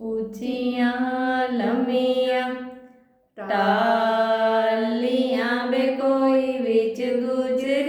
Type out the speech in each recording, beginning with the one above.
ਉੱਚੀਆਂ ਲੰਮੀਆਂ ਟਾਲੀਆਂ ਬੇ ਕੋਈ ਵਿੱਚ ਗੁਜ਼ਰ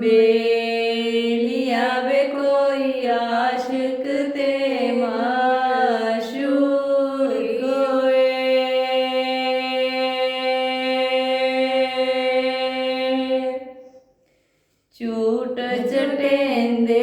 ਮੇਲਿਆ ਵੇ ਕੋਈ ਆਸ਼ਿਕ ਤੇ ਮਾਸ਼ੂਰ ਕੋਏ ਝੂਟ ਜਟੇਂਦੇ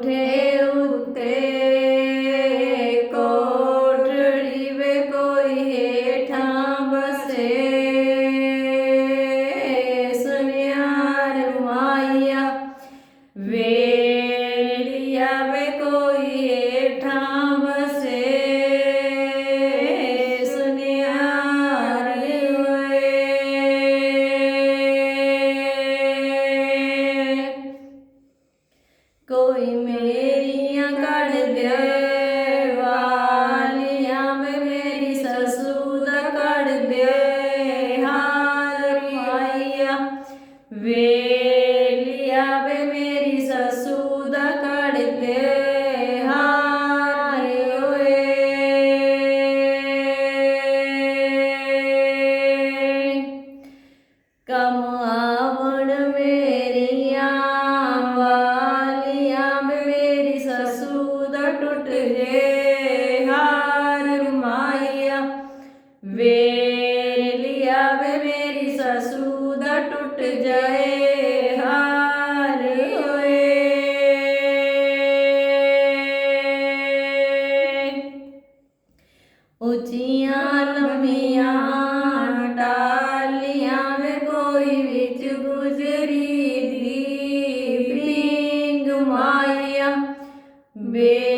ওঠে रे हार माया वे लिया वे मेरी ससुद टूट जाए, हार ओए ऊंचिया लंबिया, टालिया वे कोई बिच गुजरी दी। प्रिंग माइया वे